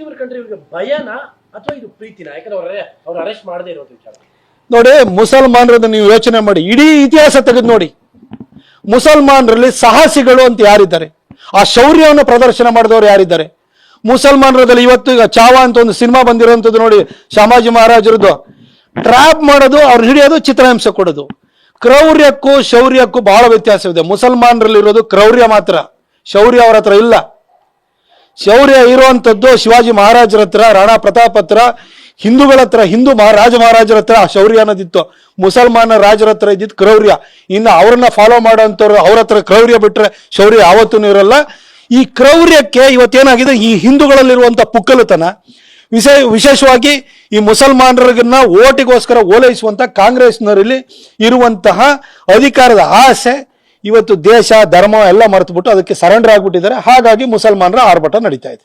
ಮುಸ್ಲಿಮರ ಕಂಡ್ರೆ ಇವ್ರಿಗೆ ಭಯನಾ ಅಥವಾ ಇದು ಪ್ರೀತಿನ? ಯಾಕಂದ್ರೆ ಅವ್ರ ಅರೆಸ್ಟ್ ಮಾಡದೇ ಇರೋದು ವಿಚಾರ ನೋಡಿ ಮುಸಲ್ಮಾನರದ್ದು ನೀವು ಯೋಚನೆ ಮಾಡಿ. ಇಡೀ ಇತಿಹಾಸ ತೆಗೆದು ನೋಡಿ. ಮುಸಲ್ಮಾನರಲ್ಲಿ ಸಾಹಸಿಗಳು ಅಂತ ಯಾರಿದ್ದಾರೆ? ಆ ಶೌರ್ಯವನ್ನು ಪ್ರದರ್ಶನ ಮಾಡಿದವರು ಯಾರಿದ್ದಾರೆ? ಮುಸಲ್ಮಾನರದಲ್ಲಿ ಇವತ್ತು ಈಗ ಚಾವಾ ಅಂತ ಒಂದು ಸಿನಿಮಾ ಬಂದಿರುವಂಥದ್ದು ನೋಡಿ, ಶಾಮಾಜಿ ಮಹಾರಾಜರದ್ದು. ಟ್ರ್ಯಾಪ್ ಮಾಡೋದು, ಅವ್ರು ಹಿಡಿಯೋದು ಚಿತ್ರಹಿಂಸೆ ಕೊಡೋದು. ಕ್ರೌರ್ಯಕ್ಕೂ ಶೌರ್ಯಕ್ಕೂ ಬಹಳ ವ್ಯತ್ಯಾಸವಿದೆ. ಮುಸಲ್ಮಾನರಲ್ಲಿರೋದು ಕ್ರೌರ್ಯ ಮಾತ್ರ. ಶೌರ್ಯ ಅವರ ಹತ್ರ ಇಲ್ಲ. ಶೌರ್ಯ ಇರುವಂಥದ್ದು ಶಿವಾಜಿ ಮಹಾರಾಜರ ಹತ್ರ, ರಾಣಾ ಪ್ರತಾಪ್ ಹತ್ರ, ಹಿಂದೂಗಳ ಹತ್ರ, ಹಿಂದೂ ಮಹಾರಾಜ ಮಹಾರಾಜರ ಹತ್ರ ಶೌರ್ಯ ಅನ್ನೋದಿತ್ತು. ಮುಸಲ್ಮಾನ ರಾಜರ ಹತ್ರ ಇದ್ದಿದ್ದು ಕ್ರೌರ್ಯ. ಇನ್ನು ಅವ್ರನ್ನ ಫಾಲೋ ಮಾಡೋಂಥವ್ರು ಅವ್ರ ಹತ್ರ ಕ್ರೌರ್ಯ ಬಿಟ್ರೆ ಶೌರ್ಯ ಯಾವತ್ತೂ ಇರಲ್ಲ. ಈ ಕ್ರೌರ್ಯಕ್ಕೆ ಇವತ್ತೇನಾಗಿದೆ? ಈ ಹಿಂದೂಗಳಲ್ಲಿರುವಂಥ ಪುಕ್ಕಲುತನ, ವಿಶೇ, ವಿಶೇಷವಾಗಿ ಈ ಮುಸಲ್ಮಾನರನ್ನ ಓಟಿಗೋಸ್ಕರ ಓಲೈಸುವಂಥ ಕಾಂಗ್ರೆಸ್ನವರಲ್ಲಿ ಇರುವಂತಹ ಅಧಿಕಾರದ ಆಸೆ ಇವತ್ತು ದೇಶ ಧರ್ಮ ಎಲ್ಲ ಮರೆತುಬಿಟ್ಟು ಅದಕ್ಕೆ ಸರೆಂಡರ್ ಆಗಿಬಿಟ್ಟಿದ್ದಾರೆ. ಹಾಗಾಗಿ ಮುಸಲ್ಮಾನರ ಆರ್ಭಟ ನಡೀತಾ ಇದೆ.